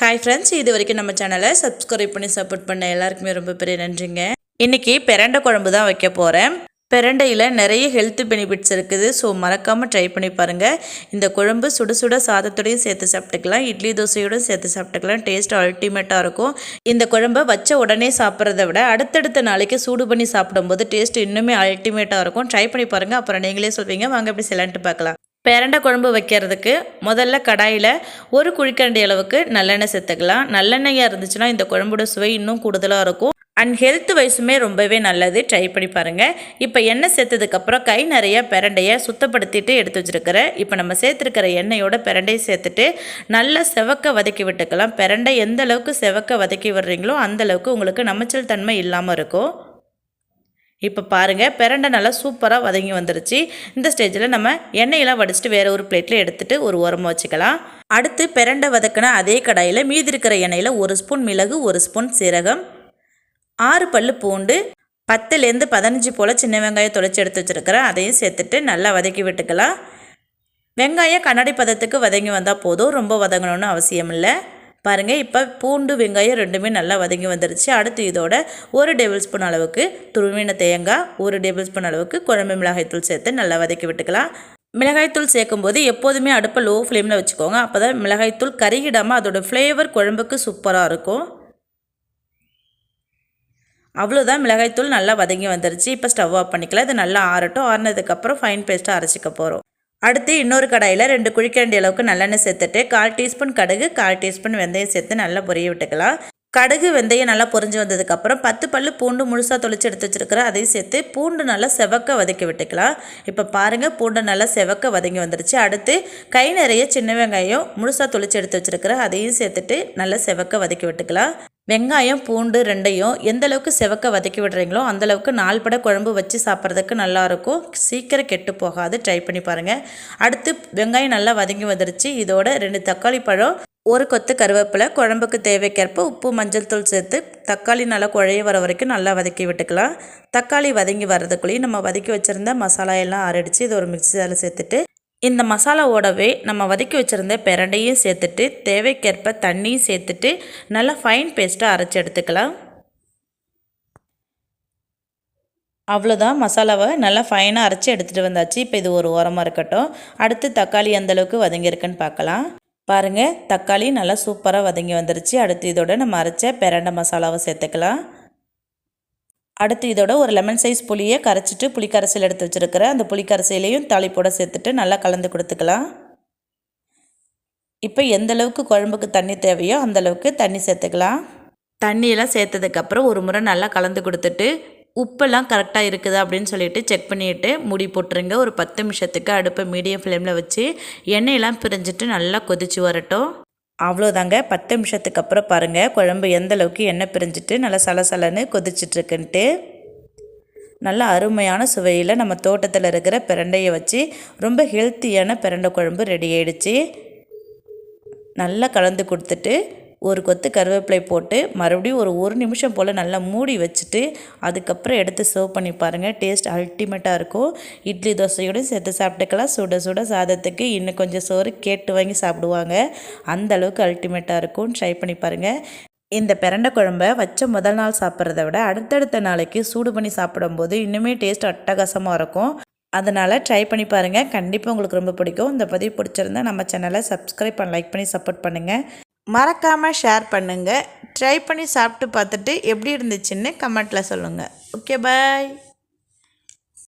Hi friends இது வரைக்கும் நம்ம சேனலை சப்ஸ்கிரைப் பண்ணி சப்போர்ட் பண்ண எல்லாருக்குமே ரொம்ப பெரிய நன்றிங்க. இன்றைக்கி பிரண்டை குழம்பு தான் வைக்க போகிறேன் பிரண்டையில் நிறைய ஹெல்த் பெனிஃபிட்ஸ் இருக்குது. ஸோ மறக்காமல் ட்ரை பண்ணி பாருங்கள் இந்த குழம்பு சுட சுட சாதத்தோடையும் சேர்த்து சாப்பிட்டுக்கலாம். இட்லி தோசையோடும் சேர்த்து சாப்பிட்டுக்கலாம். டேஸ்ட் அல்டிமேட்டாக இருக்கும். இந்த குழம்பை வச்ச உடனே சாப்பிட்றத விட அடுத்தடுத்த நாளைக்கு சூடு பண்ணி சாப்பிடும்போது டேஸ்ட் இன்னுமே அல்டிமேட்டாக இருக்கும். ட்ரை பண்ணி பாருங்கள் அப்புறம் நீங்களே சொல்வீங்க. வாங்க எப்படி செய்யலான்ட்டு பார்க்கலாம். பிரண்டை குழம்பு வைக்கிறதுக்கு முதல்ல கடாயில் ஒரு குழிக்கரண்டி அளவுக்கு நல்லெண்ணெய் சேர்த்துக்கலாம். நல்லெண்ணெயாக இருந்துச்சுன்னா இந்த குழம்போட சுவை இன்னும் கூடுதலாக இருக்கும். அண்ட் ஹெல்த் வைஸுமே ரொம்பவே நல்லது. ட்ரை பண்ணி பாருங்கள் இப்போ எண்ணெய் சேர்த்ததுக்கப்புறம் கை நிறைய பிரண்டையை சுத்தப்படுத்திட்டு எடுத்து வச்சுருக்கிறேன். இப்போ நம்ம சேர்த்துருக்கிற எண்ணெயோட பிரண்டையை சேர்த்துட்டு நல்லா செவக்க வதக்கி விட்டுக்கலாம். பிரண்டை எந்த அளவுக்கு செவக்க வதக்கி விடுறீங்களோ அந்த அளவுக்கு உங்களுக்கு நமைச்சல் தன்மை இல்லாமல் இருக்கும். இப்போ பாருங்கள் பிரண்டை நல்லா சூப்பராக வதங்கி வந்துருச்சு. இந்த ஸ்டேஜில் நம்ம எண்ணெயெல்லாம் வடிச்சிட்டு வேறு ஒரு பிளேட்டில் எடுத்துகிட்டு ஒரு உரமாக வச்சுக்கலாம். அடுத்து பிரண்டை வதக்கின அதே கடாயில் மீதி இருக்கிற எண்ணெயில் ஒரு ஸ்பூன் மிளகு ஒரு ஸ்பூன் சீரகம் ஆறு பல் பூண்டு பத்துலேருந்து பதினஞ்சு போல் சின்ன வெங்காயம் தொலைச்சி எடுத்து வச்சுருக்கிறேன். அதையும் சேர்த்துட்டு நல்லா வதக்கி விட்டுக்கலாம். வெங்காயம் கண்ணாடி பதத்துக்கு வதங்கி வந்தால் போதும். ரொம்ப வதங்கணும்னு அவசியம் இல்லை பாருங்கள் இப்போ பூண்டு வெங்காயம் ரெண்டுமே நல்லா வதங்கி வந்துருச்சு. அடுத்து இதோட ஒரு டேபிள் ஸ்பூன் அளவுக்கு துருவின தேங்காய் ஒரு டேபிள் ஸ்பூன் அளவுக்கு குழம்பு மிளகாய்த்தூள் சேர்த்து நல்லா வதக்கி விட்டுக்கலாம். மிளகாய்த்தூள் சேர்க்கும்போது எப்போதுமே அடுப்பை லோ ஃப்ளேமில் வச்சுக்கோங்க. அப்போ தான் மிளகாய்த்தூள் கருகிடாமல் அதோடய ஃப்ளேவர் குழம்புக்கு சூப்பராக இருக்கும். அவ்வளோதான் மிளகாய்த்தூள் நல்லா வதங்கி வந்துருச்சு. இப்போ ஸ்டவ் ஆஃப் பண்ணிக்கலாம். இது நல்லா ஆறட்டும். ஆறினதுக்கப்புறம் ஃபைன் பேஸ்ட்டாக அரைச்சிக்க போகிறோம் அடுத்து இன்னொரு கடாயில் ரெண்டு குழிக்கரண்டி அளவுக்கு நல்லெண்ணெய் சேர்த்துட்டு கால் டீஸ்பூன் கடுகு கால் டீஸ்பூன் வெந்தயம் சேர்த்து நல்லா பொரிய விட்டுக்கலாம். கடுகு வெந்தயம் நல்லா பொரிஞ்சு வந்ததுக்கப்புறம் பத்து பல்லு பூண்டு முழுசாக தொளிச்சு எடுத்து வச்சுருக்கிறேன் அதையும் சேர்த்து பூண்டு நல்லா செவக்க வதக்கி விட்டுக்கலாம். இப்போ பாருங்கள் பூண்டு நல்லா செவக்க வதங்கி வந்துருச்சு. அடுத்து கை நிறைய சின்ன வெங்காயம் முழுசாக தொளிச்சு எடுத்து வச்சுருக்கிறேன் அதையும் சேர்த்துட்டு நல்லா செவக்க வதக்கி விட்டுக்கலாம். வெங்காயம் பூண்டு ரெண்டையும் எந்தளவுக்கு செவக்க வதக்கி விடுறீங்களோ அந்தளவுக்கு நாள் பட குழம்பு வச்சு சாப்பிட்றதுக்கு நல்லாயிருக்கும். சீக்கிரம் கெட்டு போகாது. ட்ரை பண்ணி பாருங்கள் அடுத்து வெங்காயம் நல்லா வதங்கி வந்துருச்சு. இதோட ரெண்டு தக்காளி பழம் ஒரு கொத்து கருவேப்பிலை குழம்புக்கு தேவைக்கேற்ப உப்பு மஞ்சள் தூள் சேர்த்து தக்காளி நல்லா குழைய வர வரைக்கும் நல்லா வதக்கி விட்டுக்கலாம். தக்காளி வதங்கி வர்றதுக்குள்ளேயும் நம்ம வதக்கி வச்சுருந்த மசாலா எல்லாம் அரைடிச்சு இது ஒரு மிக்சியில் சேர்த்துட்டு இந்த மசாலாவோடவே நம்ம வதக்கி வச்சுருந்த பிரண்டையும் சேர்த்துட்டு தேவைக்கேற்ப தண்ணியும் சேர்த்துட்டு நல்லா ஃபைன் பேஸ்ட்டாக அரைச்சி எடுத்துக்கலாம். அவ்வளோதான் மசாலாவை நல்லா ஃபைனாக அரைச்சி எடுத்துகிட்டு வந்தாச்சு. இப்போ இது ஒரு ஓரமாக இருக்கட்டும். அடுத்து தக்காளி எந்தளவுக்கு வதங்கியிருக்குன்னு பார்க்கலாம். பாருங்கள் தக்காளி நல்லா சூப்பராக வதங்கி வந்துருச்சு. அடுத்து இதோட நம்ம அரைச்ச பிரண்டை மசாலாவை சேர்த்துக்கலாம். அடுத்து இதோட ஒரு லெமன் சைஸ் புளியை கரைச்சிட்டு புளிக்கரைசல் எடுத்து வச்சுருக்கிறேன் அந்த புளிக்கரைசையிலையும் தாளிப்போட சேர்த்துட்டு நல்லா கலந்து கொடுத்துக்கலாம். இப்போ எந்த அளவுக்கு குழம்புக்கு தண்ணி தேவையோ அந்தளவுக்கு தண்ணி சேர்த்துக்கலாம். தண்ணியெல்லாம் சேர்த்ததுக்கப்புறம் ஒரு முறை நல்லா கலந்து கொடுத்துட்டு உப்பெல்லாம் கரெக்டாக இருக்குதா அப்படின்னு சொல்லிட்டு செக் பண்ணிவிட்டு முடி போட்டுருங்க. ஒரு பத்து நிமிஷத்துக்கு அடுப்பை மீடியம் ஃப்ளேமில் வச்சு எண்ணெயெல்லாம் பிரிஞ்சிட்டு நல்லா கொதிச்சு வரட்டும். அவ்வளோதாங்க. பத்து நிமிஷத்துக்கு அப்புறம் பாருங்கள் குழம்பு எந்த அளவுக்கு எண்ணெய் பிரிஞ்சிட்டு நல்லா சலசலன்னு கொதிச்சிட்ருக்குன்ட்டு. நல்ல அருமையான சுவையில் நம்ம தோட்டத்தில் இருக்கிற பிரண்டையை வச்சு ரொம்ப ஹெல்த்தியான பிரண்டை குழம்பு ரெடி ஆகிடுச்சு நல்லா கலந்து கொடுத்துட்டு ஒரு கொத்து கருவேப்பிலை போட்டு மறுபடியும் ஒரு ஒரு நிமிஷம் போல் நல்லா மூடி வச்சுட்டு அதுக்கப்புறம் எடுத்து சர்வ் பண்ணி பாருங்கள் டேஸ்ட் அல்டிமேட்டாக இருக்கும். இட்லி தோசையோடு சேர்த்து சாப்பிட்டுக்கலாம். சுட சுட சாதத்துக்கு இன்னும் கொஞ்சம் சோறு கேட்டு வாங்கி சாப்பிடுவாங்க. அந்த அளவுக்கு அல்டிமேட்டாக இருக்கும். ட்ரை பண்ணி பாருங்கள் இந்த பிரண்டை குழம்ப வச்ச முதல் நாள் சாப்பிட்றத விட அடுத்தடுத்த நாளைக்கு சூடு பண்ணி சாப்பிடும்போது இன்னுமே டேஸ்ட் அட்டகாசமாக இருக்கும். அதனால் ட்ரை பண்ணி பாருங்கள் கண்டிப்பாக உங்களுக்கு ரொம்ப பிடிக்கும். இந்த பதிவு பிடிச்சிருந்தா நம்ம சேனலை சப்ஸ்கிரைப் பண்ண லைக் பண்ணி சப்போர்ட் பண்ணுங்கள் மறக்காமல் ஷேர் பண்ணுங்கள் ட்ரை பண்ணி சாப்பிட்டு பார்த்துட்டு எப்படி இருந்துச்சுன்னு கமெண்ட்டில் சொல்லுங்கள் ஓகே பாய்